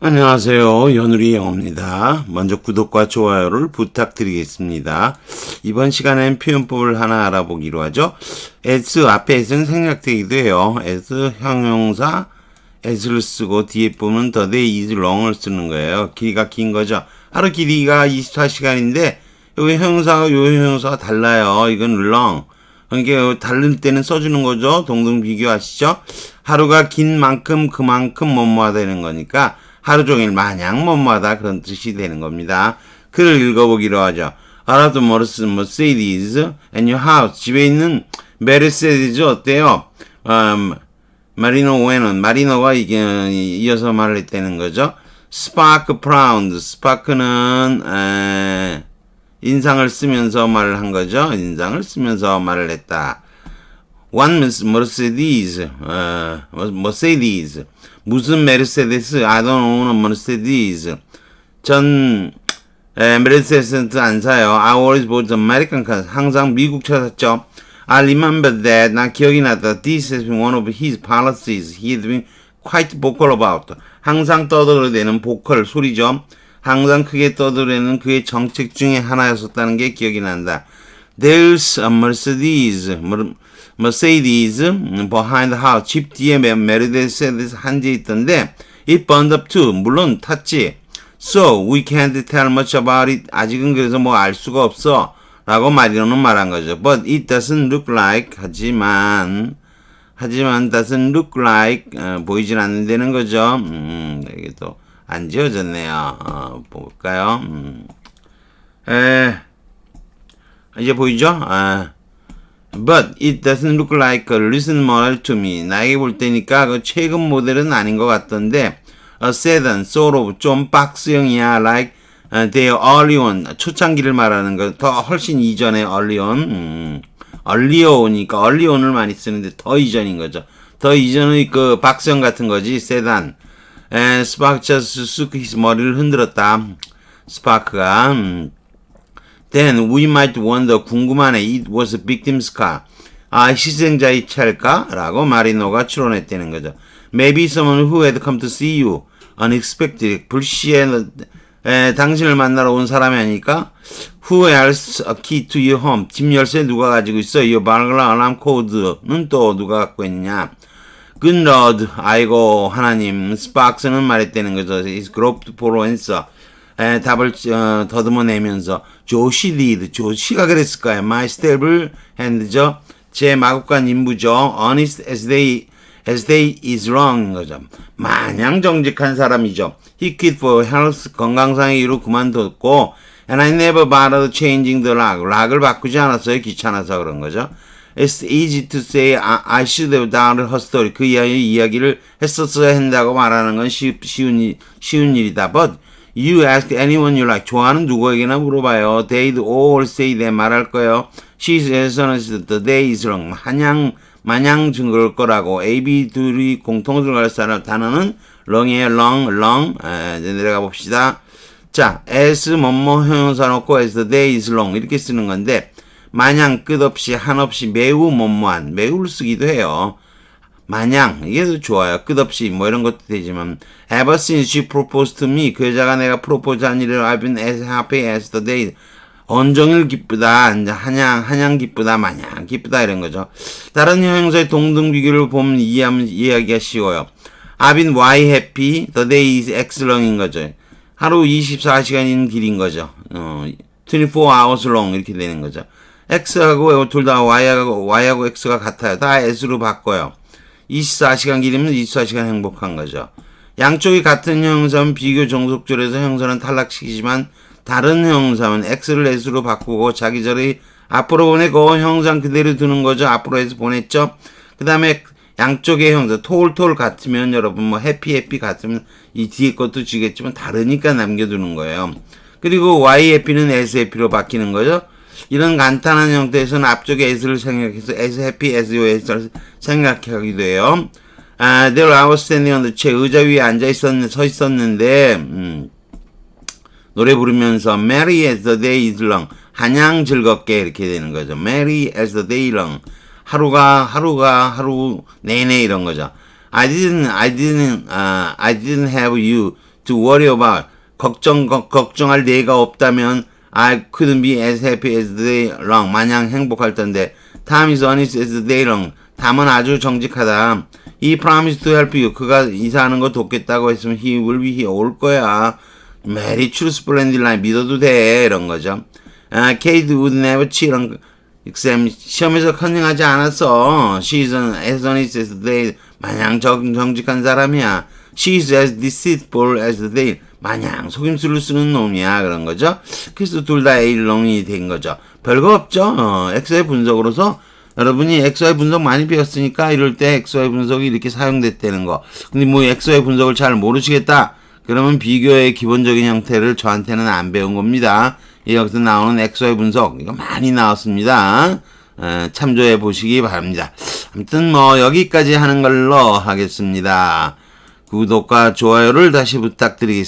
안녕하세요. 연우리 영어입니다. 먼저 구독과 좋아요를 부탁드리겠습니다. 이번 시간엔 표현법을 하나 알아보기로 하죠. as 앞에 s는 생략되기도 해요. as 형용사 as를 쓰고 뒤에 보면 the day is long을 쓰는 거예요. 길이가 긴 거죠. 하루 길이가 24시간인데 여기 형용사가 요 형용사가 달라요. 이건 long. 그러니까 다른 때는 써주는 거죠. 동등 비교하시죠. 하루가 긴 만큼 그만큼 뭐뭐하 되는 거니까 하루 종일 마냥 뭐뭐하다 그런 뜻이 되는 겁니다. 글을 읽어보기로 하죠. 알아도 모르스 Mercedes and your house 집에 있는 메르세디즈 어때요? 음, 마리노 웨는 마리노가 이어서 말을 했다는 거죠. 스파크 프라운드 스파크는 에, 인상을 쓰면서 말을 한 거죠. 인상을 쓰면서 말을 했다. One Mercedes, 어, Mercedes. 무슨 메르세데스? I don't own a Mercedes. 전 에, 메르세데스 안 사요. I always bought American cars. 항상 미국 차 샀죠. I remember that. 나 기억이 나다. This has been one of his policies. He has been quite vocal about. 항상 떠들어대는 보컬 소리죠. 항상 크게 떠들어대는 그의 정책 중에 하나였었다는 게 기억이 난다. There's a Mercedes, Mercedes behind the house. 집 뒤에 메르세데스 한 대 있던데 it burned up too. 물론 탔지. So we can't tell much about it. 아직은 그래서 뭐 알 수가 없어. 라고 마리노는 말한 거죠. But it doesn't look like. 하지만 하지만 doesn't look like 어, 보이진 않는다는 거죠. 음, 이게 또 안 지워졌네요. 어, 볼까요? 음. 에, 이제 보이죠? 아, but it doesn't look like a recent model to me. 나에게 볼 때니까 그 최근 모델은 아닌 것 같던데 a sedan, sort of 좀 박스형이야. like uh, their early one. 초창기를 말하는 거. 더 훨씬 이전의 early one. 음. 얼리오니까 얼리온을 많이 쓰는데 더 이전인 거죠. 더 이전의 그 박스형 같은 거지 세단. 에, 스파크가 쑥 머리를 흔들었다. 스파크가. 음. Then we might wonder 궁금하네. It was a victim's car. 아 희생자의 차일까? 라고 마리노가 추론했다는 거죠. Maybe someone who had come to see you unexpected 불시에 에, 당신을 만나러 온 사람이 아닐까? Who else a key to your home? 집 열쇠 누가 가지고 있어? 이 발그라 알람 코드는 또 누가 갖고 있냐? Good Lord, 아이고 하나님, 스팍스는 말했다는 거죠. Is groped for answer. 에, 답을 어, 더듬어내면서 조시 리드, 조시가 그랬을까요? My stable hand죠. 제 마구간 인부죠. Honest as they as they is wrong인 거죠. 마냥 정직한 사람이죠. He quit for health, 건강상의 이유로 그만뒀고 And I never bothered changing the lock. 락을 바꾸지 않았어요. 귀찮아서 그런 거죠. It's easy to say I, I should have doubted her story. 그 이야기, 이야기를 했었어야 한다고 말하는 건 쉬, 쉬운, 일, 쉬운 일이다. But you ask anyone you like. 좋아하는 누구에게나 물어봐요. They'd all say they 말할 거예요. She's as honest the day is wrong. 마냥, 마냥 증거일 거라고. A, B 둘이 공통 들어갈 사람 단어는 wrong이에요. wrong, wrong. 에, 내려가 봅시다. 자, as 뭐뭐 형용사 놓고 as the day is long 이렇게 쓰는 건데 마냥 끝없이 한없이 매우 뭐뭐한 매우를 쓰기도 해요. 마냥 이게 더 좋아요. 끝없이 뭐 이런 것도 되지만 ever since she proposed to me 그 여자가 내가 프로포즈한 일을 I've been as happy as the day 온종일 기쁘다 한양 한양 기쁘다 마냥 기쁘다 이런 거죠. 다른 형용사의 동등 비교를 보면 이해하면 이해하기가 쉬워요. I've been why happy the day is x long인 거죠. 하루 24시간인 길인 거죠. 어, 24 hours long 이렇게 되는 거죠. X하고 둘 다 Y하고, Y하고 X가 같아요. 다 S로 바꿔요. 24시간 길이면 24시간 행복한 거죠. 양쪽이 같은 형사면 비교 종속절에서 형사는 탈락시키지만 다른 형사면 X를 S로 바꾸고 자기절이 앞으로 보내고 형상 그대로 두는 거죠. 앞으로 해서 보냈죠. 그 다음에 양쪽의 형사 톨톨 같으면 여러분 뭐 해피 해피 같으면 이 뒤에 것도 주겠지만 다르니까 남겨두는 거예요. 그리고 y 해피는 s 해피로 바뀌는 거죠. 이런 간단한 형태에서는 앞쪽에 s를 생각해서 s 해피 s 요 s를 생각하기도 해요. 아, I was standing on the chair. 의자 위에 앉아 있었는데 서 있었는데 음, 노래 부르면서 Merry as the day is long. 한양 즐겁게 이렇게 되는 거죠. Merry as the day long. 하루가 하루가 하루 내내 이런 거죠. I didn't I didn't uh, I didn't have you to worry about 걱정 걱- 걱정할 내가 없다면 I couldn't be as happy as they long 마냥 행복할 텐데 Tom is honest as they long 담은 아주 정직하다 He promised to help you 그가 이사하는 거 돕겠다고 했으면 he will be here 올 거야 Very true splendid line 믿어도 돼 이런 거죠 아, Kate would never cheat on exam 시험에서 컨닝하지 않았어 She is an, as honest as they 마냥 정, 정직한 사람이야. She is as deceitful as they. 마냥 속임수를 쓰는 놈이야. 그런 거죠? 그래서 둘 다 A롱이 된 거죠. 별거 없죠. 어, XY 분석으로서 여러분이 XY 분석 많이 배웠으니까 이럴 때 XY 분석이 이렇게 사용됐다는 거. 근데 뭐 XY 분석을 잘 모르시겠다. 그러면 비교의 기본적인 형태를 저한테는 안 배운 겁니다. 이 여기서 나오는 XY 분석. 이거 많이 나왔습니다. 어, 참조해 보시기 바랍니다 아무튼 뭐 여기까지 하는 걸로 하겠습니다. 구독과 좋아요를 다시 부탁드리겠습니다